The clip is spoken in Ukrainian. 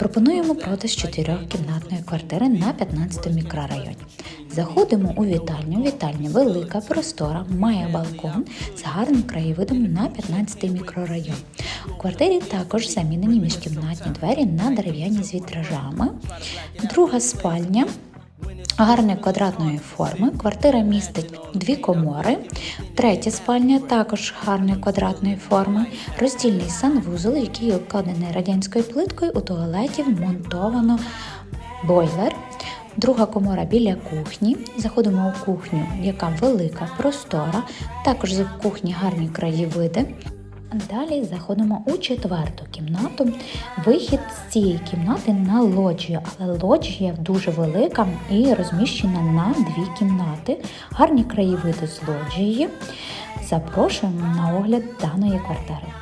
Пропонуємо продаж чотирьохкімнатної квартири на 15 мікрорайоні. Заходимо у вітальню. Вітальня велика, простора, має балкон з гарним краєвидом на 15 мікрорайон. У квартирі також замінені міжкімнатні двері на дерев'яні з вітражами. Друга спальня. Гарної квадратної форми. Квартира містить дві комори. Третя спальня також гарної квадратної форми. Роздільний санвузол, який обкладений радянською плиткою. У туалеті вмонтовано бойлер. Друга комора біля кухні. Заходимо у кухню, яка велика, простора. Також з кухні гарні краєвиди. Далі заходимо у четверту кімнату. Вихід з цієї кімнати на лоджію, але лоджія дуже велика і розміщена на дві кімнати. Гарні краєвиди з лоджії. Запрошуємо на огляд даної квартири.